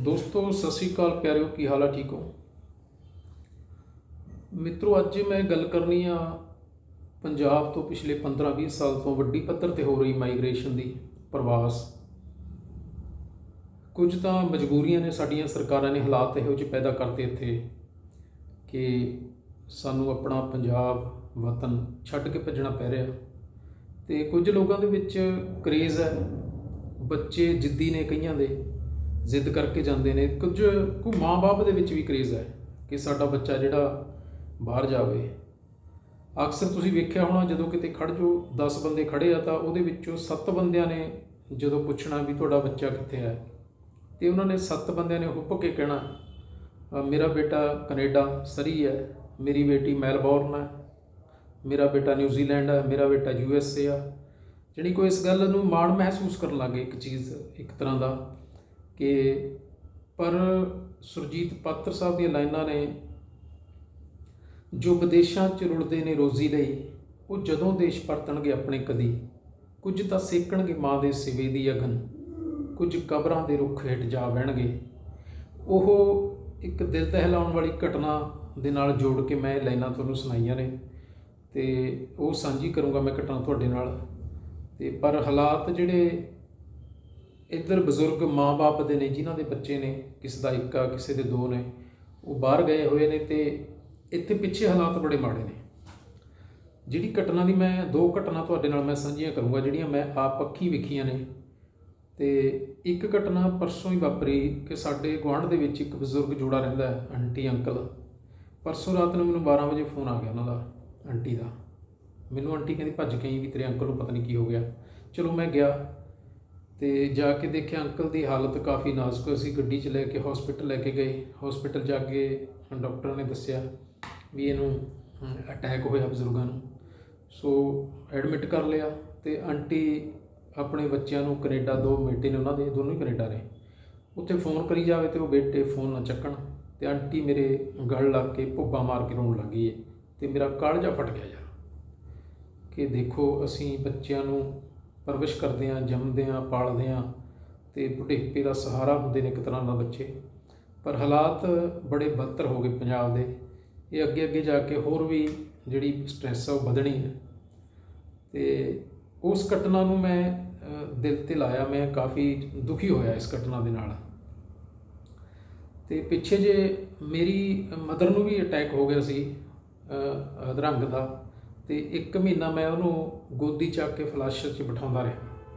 ਦੋਸਤੋ, ਸਤਿ ਸ੍ਰੀ ਅਕਾਲ ਪਿਆਰਿਓ, ਕੀ ਹਾਲ ਆ, ਠੀਕ ਹੋ? ਮਿੱਤਰੋ, ਅੱਜ ਮੈਂ ਗੱਲ ਕਰਨੀ ਆ ਪੰਜਾਬ ਤੋਂ ਪਿਛਲੇ 15-20 ਸਾਲ ਤੋਂ ਵੱਡੀ ਪੱਧਰ ਤੇ ਹੋ ਰਹੀ ਮਾਈਗ੍ਰੇਸ਼ਨ ਦੀ ਪ੍ਰਵਾਸ। ਕੁਝ ਤਾਂ ਮਜਬੂਰੀਆਂ ਨੇ ਸਾਡੀਆਂ, ਸਰਕਾਰਾਂ ਨੇ ਹਾਲਾਤ ਇਹੋ ਜਿਹੇ ਪੈਦਾ ਕਰਤੇ ਇੱਥੇ ਕਿ ਸਾਨੂੰ ਆਪਣਾ ਪੰਜਾਬ, ਵਤਨ ਛੱਡ ਕੇ ਭੱਜਣਾ ਪੈ ਰਿਹਾ। ਤੇ ਕੁਝ ਲੋਕਾਂ ਦੇ ਵਿੱਚ ਕਰੇਜ਼ ਹੈ, ਬੱਚੇ ਜਿੱਦੀ ਨੇ ਕਈਆਂ ਦੇ। ਜ਼ਿੱਦ ਕਰਕੇ ਜਾਂਦੇ ਨੇ। ਕੁਝ ਕੁ ਮਾਂ-ਬਾਪ ਦੇ ਵਿੱਚ ਵੀ ਕਰੇਜ਼ ਹੈ ਕਿ ਸਾਡਾ ਬੱਚਾ ਜਿਹੜਾ ਬਾਹਰ ਜਾਵੇ। ਅਕਸਰ ਤੁਸੀਂ ਵੇਖਿਆ ਹੋਣਾ, ਜਦੋਂ ਕਿਤੇ ਖੜ ਜੋ 10 ਬੰਦੇ ਖੜੇ ਆ ਤਾਂ ਉਹਦੇ ਵਿੱਚੋਂ 7 ਬੰਦਿਆਂ ਨੇ ਜਦੋਂ ਪੁੱਛਣਾ ਵੀ ਤੁਹਾਡਾ ਬੱਚਾ ਕਿੱਥੇ ਹੈ, ਤੇ ਉਹਨਾਂ ਨੇ 7 ਬੰਦਿਆਂ ਨੇ ਹੁੱਪ ਕੇ ਕਹਿਣਾ ਮੇਰਾ ਬੇਟਾ ਕੈਨੇਡਾ ਸਰੀ ਹੈ, ਮੇਰੀ ਬੇਟੀ ਮੈਲਬੌਰਨ ਹੈ, ਮੇਰਾ ਬੇਟਾ ਨਿਊਜ਼ੀਲੈਂਡ ਹੈ, ਮੇਰਾ ਬੇਟਾ ਯੂ ਐਸ ਏ ਆ। ਜਿਹੜੀ ਕੋਈ ਇਸ ਗੱਲ ਨੂੰ ਮਾਣ ਮਹਿਸੂਸ ਕਰਨ ਲੱਗੇ ਇੱਕ ਚੀਜ਼, ਇੱਕ ਤਰ੍ਹਾਂ ਦਾ। ਕਿ ਪਰ ਸੁਰਜੀਤ ਪਾਤਰ ਸਾਹਿਬ ਦੀਆਂ ਲਾਈਨਾਂ ਨੇ ਜੋ ਵਿਦੇਸ਼ਾਂ 'ਚ ਰੁਲਦੇ ਨੇ ਰੋਜ਼ੀ ਲਈ, ਉਹ ਜਦੋਂ ਦੇਸ਼ ਪਰਤਣਗੇ ਆਪਣੇ ਕਦੀ, ਕੁਝ ਤਾਂ ਸੇਕਣਗੇ ਮਾਂ ਦੇ ਸਿਵੇ ਦੀ ਅਗਨ, ਕੁਝ ਕਬਰਾਂ ਦੇ ਰੁੱਖ ਹੇਠ ਜਾ ਬਹਿਣਗੇ ਉਹ ਇੱਕ ਦਿਲ ਦਹਿਲਾਉਣ ਵਾਲੀ ਘਟਨਾ ਦੇ ਨਾਲ ਜੋੜ ਕੇ ਮੈਂ ਇਹ ਲਾਈਨਾਂ ਤੁਹਾਨੂੰ ਸੁਣਾਈਆਂ ਨੇ ਤੇ ਉਹ ਸਾਂਝੀ ਕਰੂੰਗਾ ਮੈਂ ਘਟਨਾ ਤੁਹਾਡੇ ਨਾਲ। ਤੇ ਪਰ ਹਾਲਾਤ ਜਿਹੜੇ ਇੱਧਰ ਬਜ਼ੁਰਗ ਮਾਪੇ ਦੇ ਨੇ, ਜਿਨ੍ਹਾਂ ਦੇ ਬੱਚੇ ਨੇ, ਕਿਸੇ ਦਾ ਇੱਕ ਆ, ਕਿਸੇ ਦੇ ਦੋ ਨੇ, ਉਹ ਬਾਹਰ ਗਏ ਹੋਏ ਨੇ ਤੇ ਇੱਥੇ ਪਿੱਛੇ ਹਾਲਾਤ ਬੜੇ ਮਾੜੇ ਨੇ। ਜਿਹੜੀ ਘਟਨਾ ਦੀ ਮੈਂ, ਦੋ ਘਟਨਾ ਤੁਹਾਡੇ ਨਾਲ ਮੈਂ ਸਾਂਝੀਆਂ ਕਰੂੰਗਾ, ਜਿਹੜੀਆਂ ਮੈਂ ਆਪ ਪੱਖੀ ਵੇਖੀਆਂ ਨੇ। ਤੇ ਇੱਕ ਘਟਨਾ ਪਰਸੋਂ ਹੀ ਵਾਪਰੀ ਕਿ ਸਾਡੇ ਗੁਆਂਢ ਦੇ ਵਿੱਚ ਇੱਕ ਬਜ਼ੁਰਗ ਜੋੜਾ ਰਹਿੰਦਾ ਹੈ, ਆਂਟੀ, ਅੰਕਲ। ਪਰਸੋਂ ਰਾਤ ਨੂੰ ਮੈਨੂੰ 12 ਵਜੇ ਫੋਨ ਆ ਗਿਆ ਉਹਨਾਂ ਦਾ, ਆਂਟੀ ਦਾ। ਮੈਨੂੰ ਆਂਟੀ ਕਹਿੰਦੀ, ਭੱਜ ਗਈ ਵੀ ਤੇਰੇ ਅੰਕਲ ਨੂੰ ਪਤਾ ਨਹੀਂ ਕੀ ਹੋ ਗਿਆ। ਚਲੋ ਮੈਂ ਗਿਆ ਤੇ ਜਾ ਕੇ ਦੇਖਿਆ ਅੰਕਲ ਦੀ ਹਾਲਤ ਕਾਫੀ ਨਾਜ਼ੁਕ ਸੀ। ਗੱਡੀ 'ਚ ਲੈ ਕੇ ਹਸਪੀਟਲ ਲੈ ਕੇ ਗਏ। ਹਸਪੀਟਲ ਜਾ ਕੇ ਡਾਕਟਰ ਨੇ ਦੱਸਿਆ ਵੀ ਇਹਨੂੰ ਅਟੈਕ ਹੋਇਆ ਬਜ਼ੁਰਗਾਂ ਨੂੰ। ਸੋ ਐਡਮਿਟ ਕਰ ਲਿਆ ਤੇ ਆਂਟੀ ਆਪਣੇ ਬੱਚਿਆਂ ਨੂੰ ਕੈਨੇਡਾ ਦੋ ਬੇਟੇ ਨੇ ਉਹਨਾਂ ਦੇ, ਦੋਨੋਂ ਹੀ ਕੈਨੇਡਾ ਨੇ। ਉੱਥੇ ਫੋਨ ਕਰੀ ਜਾਵੇ ਤੇ ਉਹ ਬੇਟੇ ਫੋਨ ਨਾ ਚੱਕਣ ਤੇ ਆਂਟੀ ਮੇਰੇ ਗਲ ਲੱਗ ਕੇ ਭੁੱਬਾ ਮਾਰ ਕੇ ਰੋਣ ਲੱਗੀ ਏ ਤੇ ਮੇਰਾ ਕਾਲਜਾ ਫਟ ਗਿਆ ਯਾਰ। ਕਿ ਦੇਖੋ ਅਸੀਂ ਬੱਚਿਆਂ ਨੂੰ ਪਰਵਿਸ਼ ਕਰਦੇ ਹਾਂ ਜੰਮਦੇ ਹਾਂ ਪਾਲਦੇ ਹਾਂ ਤੇ ਬੁਢੇਪੇ ਦਾ ਸਹਾਰਾ ਹੁੰਦੇ ਨੇ ਇੱਕ ਤਰ੍ਹਾਂ ਨਾਲ ਬੱਚੇ। ਪਰ ਹਾਲਾਤ ਬੜੇ ਬਦਤਰ ਹੋ ਗਏ ਪੰਜਾਬ ਦੇ। ਇਹ ਅੱਗੇ ਅੱਗੇ ਜਾ ਕੇ ਹੋਰ ਵੀ ਜਿਹੜੀ ਸਟ੍ਰੈਸ ਆ ਉਹ ਵਧਣੀ ਹੈ। ਤੇ ਉਸ ਘਟਨਾ ਨੂੰ ਮੈਂ ਦਿਲ ਤੇ ਲਾਇਆ ਮੈਂ ਕਾਫੀ ਦੁਖੀ ਹੋਇਆ ਇਸ ਘਟਨਾ ਦੇ ਨਾਲ। ਤੇ ਪਿੱਛੇ ਜੇ ਮੇਰੀ ਮਦਰ ਨੂੰ ਵੀ ਅਟੈਕ ਹੋ ਗਿਆ ਸੀ ਅ, ਅਧਰੰਗ ਦਾ ਤੇ ਇੱਕ ਮਹੀਨਾ ਮੈਂ ਉਹਨੂੰ ਗੋਦੀ ਚੱਕ ਕੇ ਫਲੱਸ਼ 'ਚ ਬਿਠਾਉਂਦਾ ਰਿਹਾ।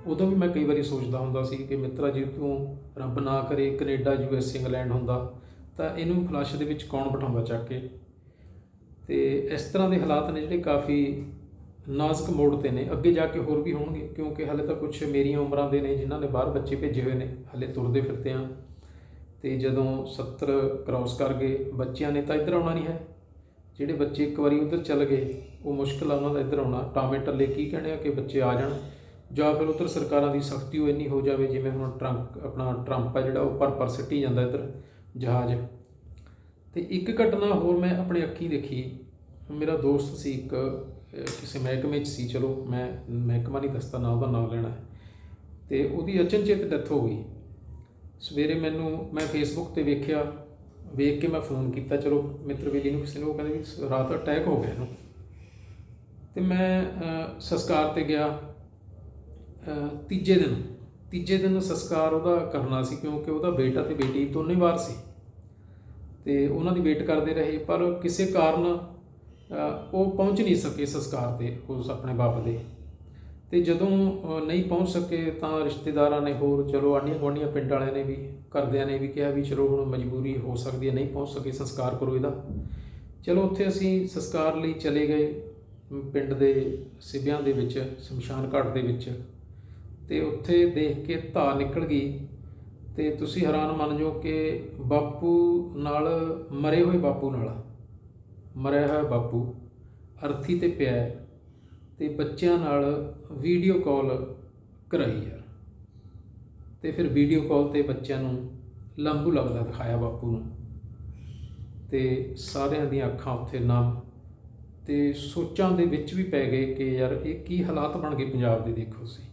ਉਦੋਂ ਵੀ ਮੈਂ ਕਈ ਵਾਰੀ ਸੋਚਦਾ ਹੁੰਦਾ ਸੀ ਕਿ ਮਿੱਤਰਾ ਜੀ ਤੂੰ ਰੱਬ ਨਾ ਕਰੇ, ਕੈਨੇਡਾ ਯੂ ਐਸ ਇੰਗਲੈਂਡ ਹੁੰਦਾ, ਤਾਂ ਇਹਨੂੰ ਫਲੱਸ਼ ਦੇ ਵਿੱਚ ਕੌਣ ਬਿਠਾਉਂਦਾ ਚੱਕ ਕੇ? ਤੇ ਇਸ ਤਰ੍ਹਾਂ ਦੇ ਹਾਲਾਤ ਨੇ ਜਿਹੜੇ ਕਾਫੀ ਨਾਜ਼ੁਕ ਮੋੜ ਤੇ ਨੇ। ਅੱਗੇ ਜਾ ਕੇ ਹੋਰ ਵੀ ਹੋਣਗੇ, ਕਿਉਂਕਿ ਹਾਲੇ ਤਾਂ ਕੁਝ ਮੇਰੀਆਂ ਉਮਰਾਂ ਦੇ ਨੇ ਜਿਨ੍ਹਾਂ ਨੇ ਬਾਹਰ ਬੱਚੇ ਭੇਜੇ ਹੋਏ ਨੇ, ਹਾਲੇ ਤੁਰਦੇ ਫਿਰਦੇ ਆ। ਤੇ ਜਦੋਂ 70 ਕ੍ਰਾਸ ਕਰ ਗਏ ਬੱਚਿਆਂ ਨੇ, ਤਾਂ ਇੱਧਰ ਆਉਣਾ ਨਹੀਂ ਹੈ। ਜਿਹੜੇ ਬੱਚੇ ਇੱਕ ਵਾਰੀ ਉੱਧਰ ਚੱਲ ਗਏ, ਉਹ ਮੁਸ਼ਕਲ ਆ ਉਹਨਾਂ ਦਾ ਇੱਧਰ ਆਉਣਾ। ਟਾਮੇ ਟੱਲੇ ਕੀ ਕਹਿਣੇ ਆ ਕਿ ਬੱਚੇ ਆ ਜਾਣ। ਜਾਂ ਫਿਰ ਉੱਧਰ ਸਰਕਾਰਾਂ ਦੀ ਸਖਤੀ ਉਹ ਇੰਨੀ ਹੋ ਜਾਵੇ, ਜਿਵੇਂ ਹੁਣ ਟਰੰਪ ਆਪਣਾ ਟਰੰਪ ਆ ਜਿਹੜਾ, ਉਹ ਪਰ ਪਰ ਸਿੱਟੀ ਜਾਂਦਾ ਇੱਧਰ ਜਹਾਜ਼। ਤੇ ਇੱਕ ਘਟਨਾ ਹੋਰ ਮੈਂ ਆਪਣੇ ਅੱਖੀਂ ਦੇਖੀ। ਮੇਰਾ ਦੋਸਤ ਸੀ ਇੱਕ, ਕਿਸੇ ਮਹਿਕਮੇ 'ਚ ਸੀ, ਚਲੋ ਮੈਂ ਮਹਿਕਮਾ ਨਹੀਂ ਦੱਸਦਾ, ਨਾ ਉਹਦਾ ਨਾਮ ਲੈਣਾ। ਹੈ। ਤੇ ਉਹਦੀ ਅਚਨਚੇਤ ਡੈਥ ਹੋ ਗਈ। ਸਵੇਰੇ ਮੈਨੂੰ, ਮੈਂ ਫੇਸਬੁੱਕ ਤੇ ਵੇਖਿਆ ਵੇਖ ਕੇ ਮੈਂ ਫੋਨ ਕੀਤਾ, ਚਲੋ ਮਿੱਤਰ ਬੇਲੀ ਨੂੰ ਕਿਸੇ ਨੂੰ, ਉਹ ਕਹਿੰਦੇ ਵੀ ਰਾਤ ਅਟੈਕ ਹੋ ਗਿਆ ਇਹਨੂੰ। ਤੇ ਮੈਂ ਸੰਸਕਾਰ ਤੇ ਗਿਆ ਤੀਜੇ ਦਿਨ। ਤੀਜੇ ਦਿਨ ਸੰਸਕਾਰ ਉਹਦਾ ਕਰਨਾ ਸੀ, ਕਿਉਂਕਿ ਉਹਦਾ ਬੇਟਾ ਤੇ ਬੇਟੀ ਦੋਨੇ ਵਾਰ ਸੀ। ਤੇ ਉਹਨਾਂ ਦੀ ਵੇਟ ਕਰਦੇ ਰਹੇ, ਪਰ ਕਿਸੇ ਕਾਰਨ ਉਹ ਪਹੁੰਚ ਨਹੀਂ ਸਕੇ ਸੰਸਕਾਰ ਤੇ, ਉਸ ਆਪਣੇ ਬਾਪ ਦੇ। ਤੇ ਜਦੋਂ ਨਹੀਂ ਪਹੁੰਚ ਸਕੇ ਤਾਂ ਰਿਸ਼ਤੇਦਾਰਾਂ ਨੇ ਹੋਰ, ਚਲੋ ਆਂਢੀਆਂ ਗੁਆਂਢੀਆਂ ਪਿੰਡ ਵਾਲਿਆਂ ਨੇ ਵੀ, ਘਰਦਿਆਂ ਨੇ ਵੀ ਕਿਹਾ ਵੀ ਚਲੋ ਹੁਣ ਮਜਬੂਰੀ ਹੋ ਸਕਦੀ ਹੈ, ਨਹੀਂ ਪਹੁੰਚ ਸਕੇ, ਸੰਸਕਾਰ ਕਰੋ ਇਹਦਾ। ਚਲੋ ਉੱਥੇ ਅਸੀਂ ਸੰਸਕਾਰ ਲਈ ਚਲੇ ਗਏ ਪਿੰਡ ਦੇ ਸਿਵਿਆਂ ਦੇ ਵਿੱਚ, ਸ਼ਮਸ਼ਾਨ ਘਾਟ ਦੇ ਵਿੱਚ। ਤੇ ਉੱਥੇ ਦੇਖ ਕੇ ਧਾ ਨਿਕਲ ਗਈ ਤੇ ਤੁਸੀਂ ਹੈਰਾਨ ਮੰਨ ਜਾਓ ਕਿ ਬਾਪੂ ਨਾਲ ਮਰੇ ਹੋਏ ਬਾਪੂ ਨਾਲ, ਮਰਿਆ ਹੋਇਆ ਬਾਪੂ, ਅਰਥੀ ਤੇ ਪਿਆ ਤੇ ਬੱਚਿਆਂ ਨਾਲ ਵੀਡੀਓ ਕਾਲ ਕਰਾਈ ਯਾਰ ਤੇ ਫਿਰ ਵੀਡੀਓ ਕਾਲ ਤੇ ਬੱਚਿਆਂ ਨੂੰ ਲੰਬੂ ਲੱਗਦਾ ਦਿਖਾਇਆ ਬਾਪੂ ਨੂੰ। ਤੇ ਸਾਰਿਆਂ ਦੀਆਂ ਅੱਖਾਂ ਉੱਥੇ ਨਮ ਤੇ ਸੋਚਾਂ ਦੇ ਵਿੱਚ ਵੀ ਪੈ ਗਏ ਕਿ ਯਾਰ ਇਹ ਕੀ ਹਾਲਾਤ ਬਣ ਗਏ ਪੰਜਾਬ ਦੇ ਦੇਖੋ ਸੀ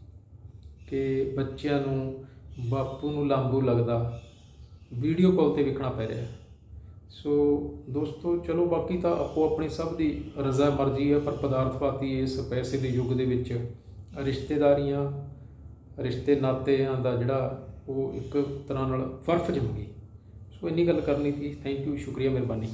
ਕਿ ਬੱਚਿਆਂ ਨੂੰ ਬਾਪੂ ਨੂੰ ਲਾਂਬੂ ਲੱਗਦਾ ਵੀਡੀਓ ਕਾਲ ਤੇ ਵੇਖਣਾ ਪੈ ਰਿਹਾ। ਸੋ ਦੋਸਤੋ, ਚਲੋ ਬਾਕੀ ਤਾਂ ਆਪੋ ਆਪਣੀ ਸਭ ਦੀ ਰਜ਼ਾ ਮਰਜ਼ੀ ਹੈ, ਪਰ ਪਦਾਰਥਵਾਦੀ ਇਸ ਪੈਸੇ ਦੇ ਯੁੱਗ ਦੇ ਵਿੱਚ ਰਿਸ਼ਤੇਦਾਰੀਆਂ, ਰਿਸ਼ਤੇ ਨਾਤਿਆਂ ਦਾ ਜਿਹੜਾ ਉਹ ਇੱਕ ਤਰ੍ਹਾਂ ਨਾਲ ਫਰਫ ਜਮ ਗਈ। ਸੋ ਇੰਨੀ ਗੱਲ ਕਰਨੀ ਸੀ। ਥੈਂਕ ਯੂ ਸ਼ੁਕਰੀਆ ਮਿਹਰਬਾਨੀ।